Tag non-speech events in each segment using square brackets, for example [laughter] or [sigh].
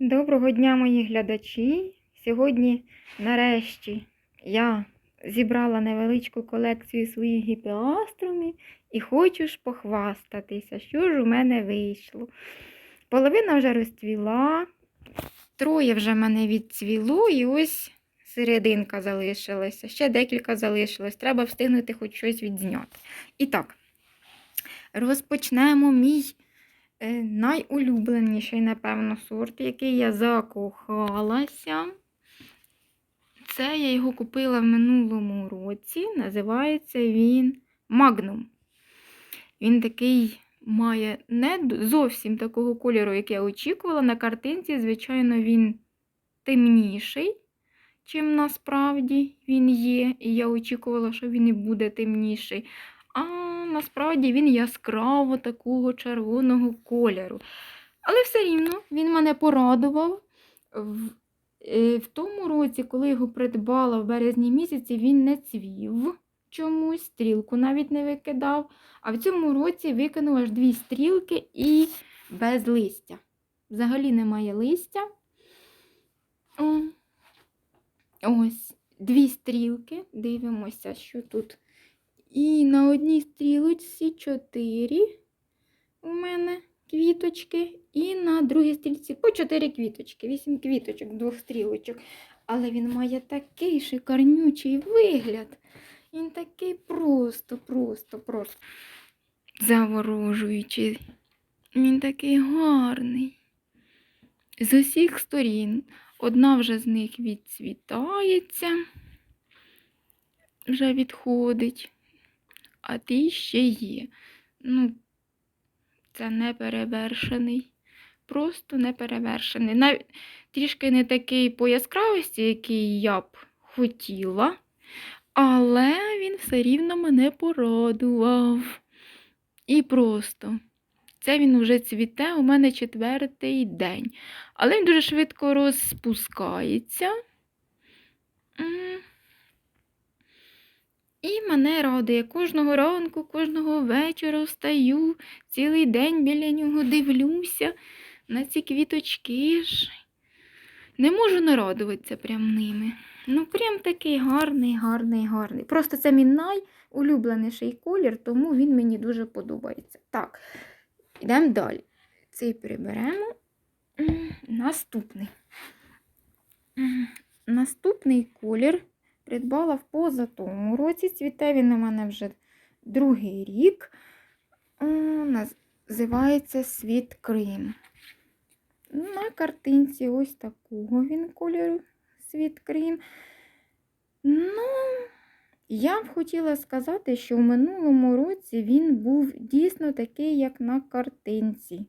Доброго дня, мої глядачі. Сьогодні, нарешті, я зібрала невеличку колекцію своїх гіпеаструмів і хочу ж похвастатися, що ж у мене вийшло. Половина вже розцвіла, троє вже мене відцвіло, і ось серединка залишилася. Ще декілька залишилось. Треба встигнути хоч щось відзняти. І так, розпочнемо мій найулюбленіший, напевно, сорт, який я закохалася. Це я його купила в минулому році. Називається він Magnum. Він такий має не зовсім такого кольору, як я очікувала. На картинці, звичайно, він темніший, чим насправді він є. І я очікувала, що він і буде темніший. А насправді він яскраво такого червоного кольору. Але все рівно він мене порадував. В, е, в тому році, коли його придбала в березні місяці, він не цвів чомусь, стрілку навіть не викидав. А в цьому році викинув аж дві стрілки і без листя. Взагалі немає листя. Ось дві стрілки. Дивимося, що тут. І на одній стрілочці чотири у мене квіточки, і на другій стрілці по чотири квіточки, вісім квіточок, двох стрілочок. Але він має такий шикарнючий вигляд. Він такий просто, просто, просто заворожуючий. Він такий гарний. З усіх сторін. Одна вже з них відцвітається, вже відходить, а ті ще є. Ну, це не перевершений. Просто не перевершений. Навіть трішки не такий по яскравості, який я б хотіла. Але він все рівно мене порадував. І просто. Це він вже цвіте у мене четвертий день. Але він дуже швидко розпускається. І мене радує. Кожного ранку, кожного вечора встаю, цілий день біля нього дивлюся на ці квіточки ж. Не можу нарадуватися прям ними. Ну, прям такий гарний, гарний, гарний. Просто це мій найулюбленіший колір, тому він мені дуже подобається. Так, йдемо далі. Цей приберемо. Наступний. Наступний колір придбала в позатому році. Цвіте він у мене вже другий рік. Називається Світ Крим. На картинці ось такого він кольору світ крім. Ну, я б хотіла сказати, що в минулому році він був дійсно такий, як на картинці.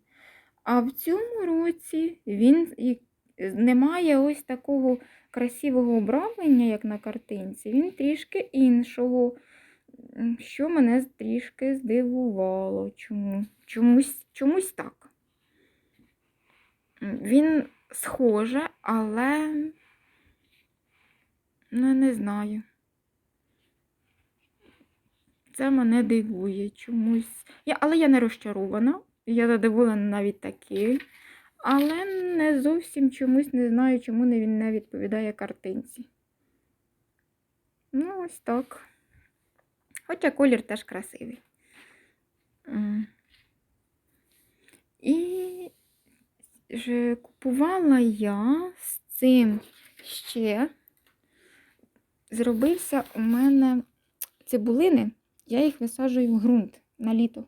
А в цьому році він не має ось такого красивого обрамлення, як на картинці. Він трішки іншого, що мене трішки здивувало. Чому? Чомусь, чомусь так. Він схоже, але ну, не знаю. Це мене дивує чомусь. Я, але я не розчарована. Я задоволена навіть таким. Але не зовсім чомусь не знаю, чому він не відповідає картинці. Ну, ось так. Хоча колір теж красивий. І ж купувала я з цим ще. Зробився у мене цибулини, я їх висаджую в ґрунт на літо.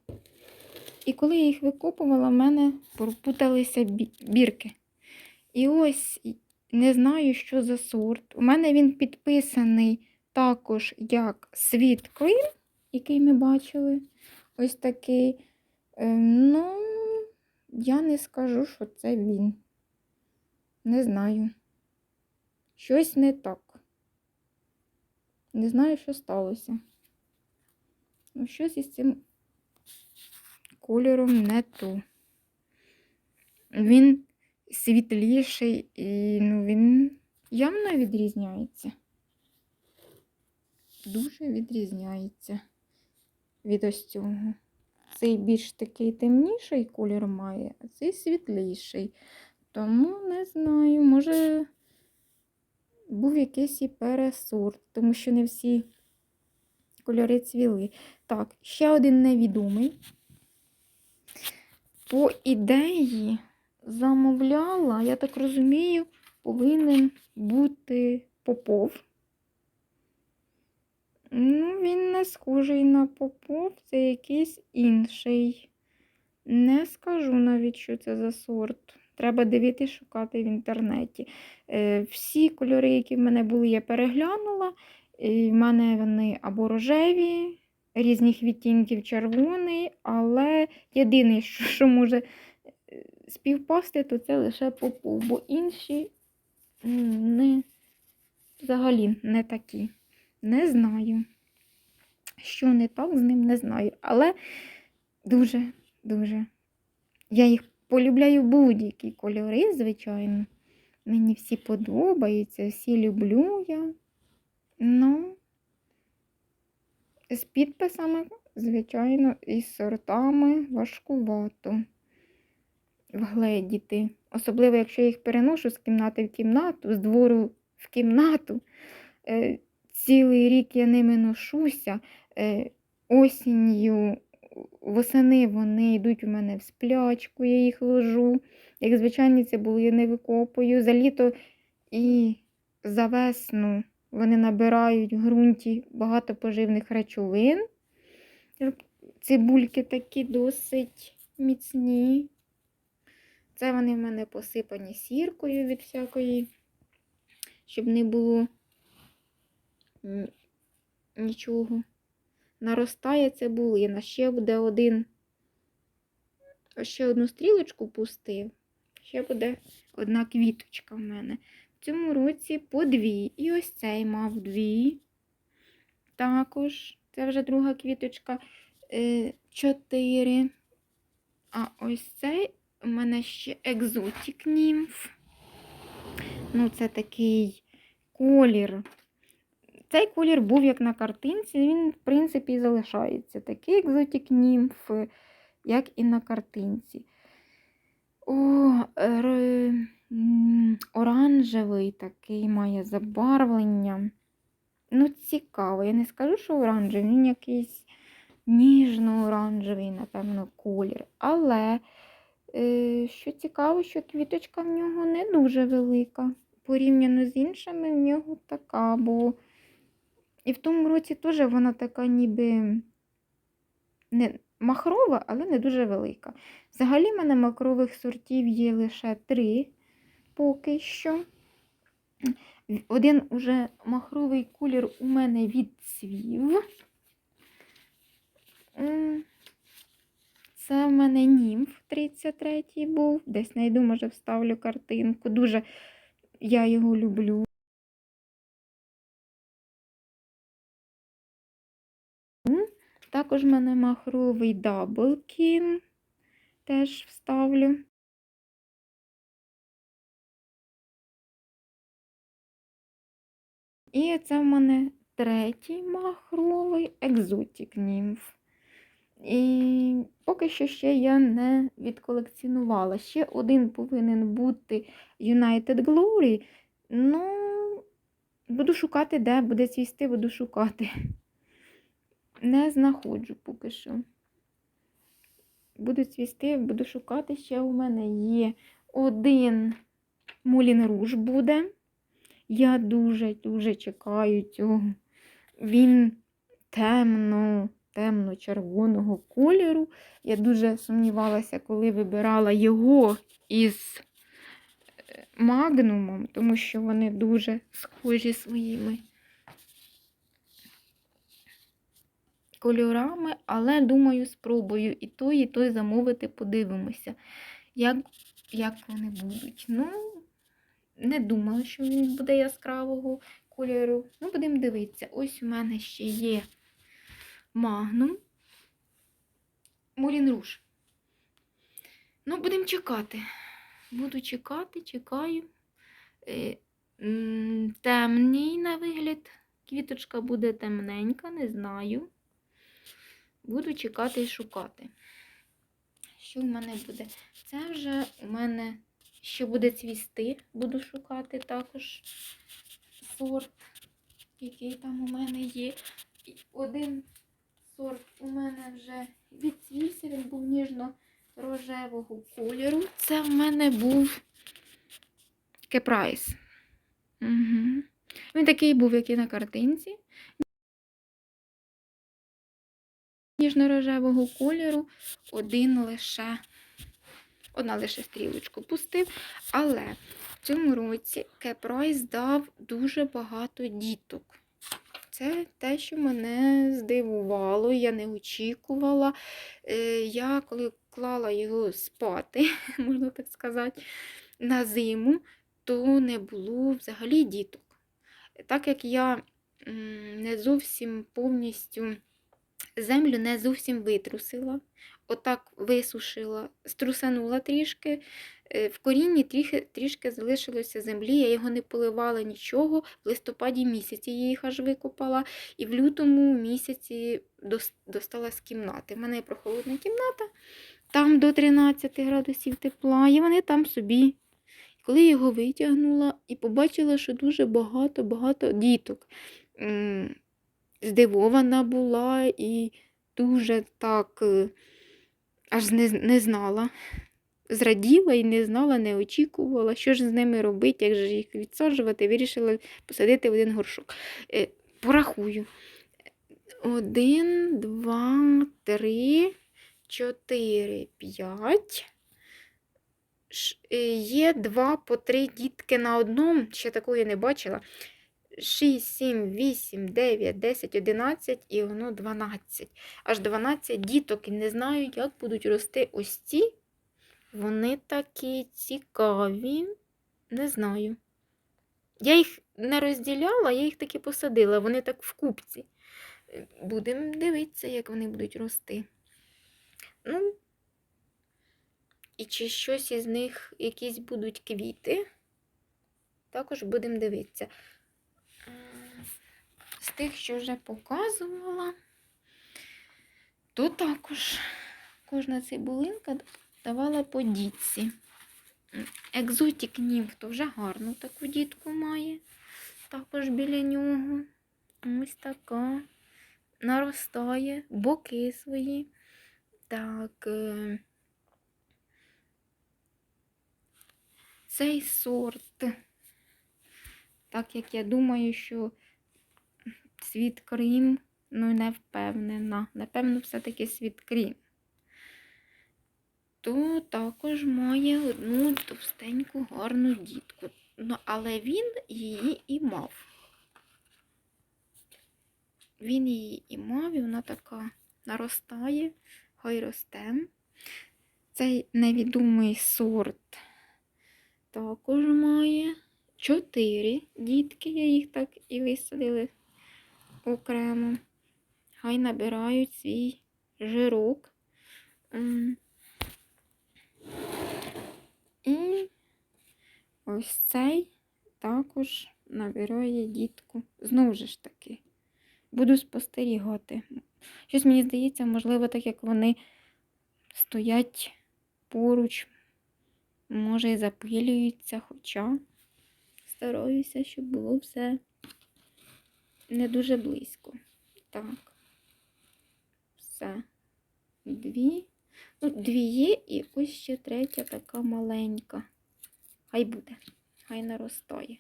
І коли я їх викопувала, в мене пропуталися бірки. І ось не знаю, що за сорт. У мене він підписаний також як світ Крим, який ми бачили. Ось такий. Е, Ну, я не скажу, що це він. Не знаю. Щось не так. Не знаю, що сталося. Ну, щось із цим кольором не то. Він світліший і ну, він явно відрізняється. Дуже відрізняється від ось цього. Цей більш такий темніший колір має, а цей світліший. Тому не знаю, може був якийсь і пересорт, тому що не всі кольори цвіли. Так, ще один невідомий. По ідеї замовляла, я так розумію, повинен бути Попов. Ну, він не схожий на Попов, це якийсь інший. Не скажу навіть, що це за сорт. Треба дивитися, шукати в інтернеті. Е, всі кольори, які в мене були, я переглянула. І в мене вони або рожеві, різних відтінків червоний, але єдине, що, може е, співпасти, то це лише попов, бо інші не, взагалі не такі. Не знаю. Що не так з ним, не знаю. Але дуже, дуже. Я їх полюбляю будь-які кольори, звичайно. Мені всі подобаються, всі люблю я. Ну, з підписами, звичайно, і з сортами важкувато вгледіти. Особливо, якщо я їх переношу з кімнати в кімнату, з двору в кімнату. Е, Цілий рік я ними ношуся. Е, Осінню, восени вони йдуть у мене в сплячку, я їх ложу. Як звичайні цибулі я не викопую. За літо і за весну вони набирають в ґрунті багато поживних речовин. Цибульки такі досить міцні. Це вони в мене посипані сіркою від всякої, щоб не було нічого. Наростає цибулина. Ще буде один. Ще одну стрілочку пустив. Ще буде одна квіточка в мене. В цьому році по дві. І ось цей мав дві. Також. Це вже друга квіточка. Е, Чотири. А ось цей у мене ще екзотік німф. Ну, це такий колір. Цей колір був як на картинці, він, в принципі, і залишається. Такий екзотік німф, як і на картинці. О, оранжевий такий має забарвлення. Ну, цікаво. Я не скажу, що оранжевий, він якийсь ніжно-оранжевий, напевно, колір. Але, е, що цікаво, що квіточка в нього не дуже велика. Порівняно з іншими, в нього така, бо і в тому році теж вона така ніби не махрова, але не дуже велика. Взагалі в мене махрових сортів є лише три поки що. Один уже махровий колір у мене відцвів. Це в мене німф 33-й був. Десь знайду, може, вставлю картинку. Дуже я його люблю. Також в мене махровий даблкін. Теж вставлю. І це в мене третій махровий екзотік німф. І поки що ще я не відколекціонувала. Ще один повинен бути United Glory. Ну, буду шукати, де буде цвісти, буду шукати. Не знаходжу поки що. Буду цвісти, буду шукати. Ще у мене є один Мулін Руж буде. Я дуже-дуже чекаю цього. Він темно, темно-червоного кольору. Я дуже сумнівалася, коли вибирала його із е, магнумом, тому що вони дуже схожі своїми кольорами, але думаю, спробую і той, і той замовити, подивимося, як, як вони будуть. Ну, не думала, що він буде яскравого кольору. Ну, будемо дивитися. Ось у мене ще є магнум. Мулін Руж. Ну, будемо чекати. Буду чекати, чекаю. Е, м, на вигляд. Квіточка буде темненька, не знаю. Буду чекати і шукати. Що в мене буде? Це вже у мене що буде цвісти, буду шукати також сорт, який там у мене є. І Один сорт у мене вже відцвівся, він був ніжно-рожевого кольору. Це в мене був кепрайс. Угу. Він такий був, як і на картинці. Ніжно-рожевого кольору, один лише, одна лише стрілочку пустив. Але в цьому році Кепрайс дав дуже багато діток. Це те, що мене здивувало, я не очікувала. Е, Я коли клала його спати, [laughs] можна так сказати, на зиму, то не було взагалі діток. Так як я не зовсім повністю землю не зовсім витрусила, отак висушила, струсанула трішки. Е, В корінні трішки, трішки залишилося землі, я його не поливала нічого. В листопаді місяці я їх аж викопала, і в лютому місяці достала з кімнати. У мене прохолодна кімната, там до 13 градусів тепла, і вони там собі. Коли я його витягнула і побачила, що дуже багато-багато діток. Здивована була і дуже так е, аж не, не знала. Зраділа і не знала, не очікувала, що ж з ними робити, як же їх відсаджувати, вирішила посадити в один горшок. Е, Порахую. Один, два, три, чотири, п'ять. Е, Є два по три дітки на одному, ще такого я не бачила. 6, 7, 8, 9, 10, 11 і воно 12. Аж 12 діток. І не знаю, як будуть рости ось ці. Вони такі цікаві. Не знаю. Я їх не розділяла, я їх таки посадила. Вони так в купці. Будемо дивитися, як вони будуть рости. Ну, і чи щось із них якісь будуть квіти. Також будемо дивитися. Тих, що вже показувала, то також кожна цибулинка давала по дітці. Екзотік німф вже гарну таку дітку має. Також біля нього. Ось така. Наростає, боки свої. Так. е, Цей сорт. Так як я думаю, що світ крім, ну не впевнена. Напевно, все-таки світ крім. То також має одну товстеньку гарну дітку. Ну, але він її і мав. Він її і мав, і вона така наростає, хай росте. Цей невідомий сорт також має чотири дітки, я їх так і висадили окремо. Хай набирають свій жирок. І ось цей також набирає дітку. Знову ж таки, буду спостерігати. Щось мені здається, можливо, так як вони стоять поруч, може і запилюються, хоча стараюся, щоб було все не дуже близько. Так. Все. Дві. Ну, дві є, і ось ще третя така маленька. Хай буде, хай наростає.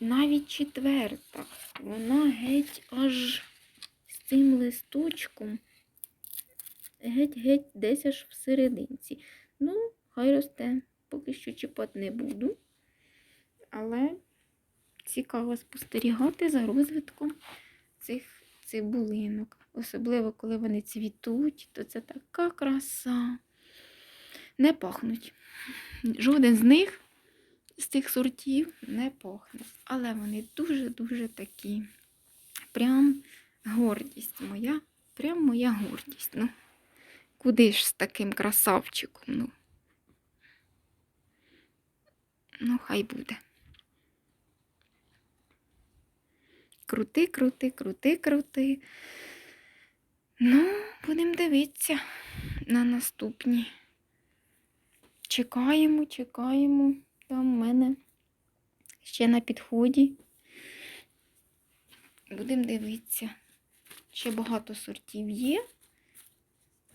Навіть четверта. Вона геть аж з цим листочком. Геть-геть десь аж всерединці. Ну, хай росте. Поки що чіпати не буду. Але цікаво спостерігати за розвитком цих цибулинок. Особливо, коли вони цвітуть, то це така краса. Не пахнуть. Жоден з них, з цих сортів, не пахне. Але вони дуже-дуже такі. Прям гордість моя. Прям моя гордість. Ну, куди ж з таким красавчиком? Ну, ну хай буде. Крути, крути, крути, крути. Ну, будемо дивитися на наступні чекаємо, чекаємо. Там в мене ще на підході. Будемо дивитися. Ще багато сортів є,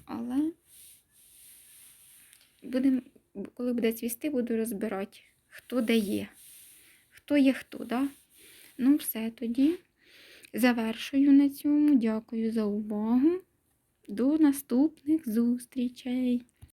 але будем, коли буде цвісти, буду розбирати, хто де є. Хто є хто, да? Ну, все тоді. Завершую на цьому. Дякую за увагу. До наступних зустрічей!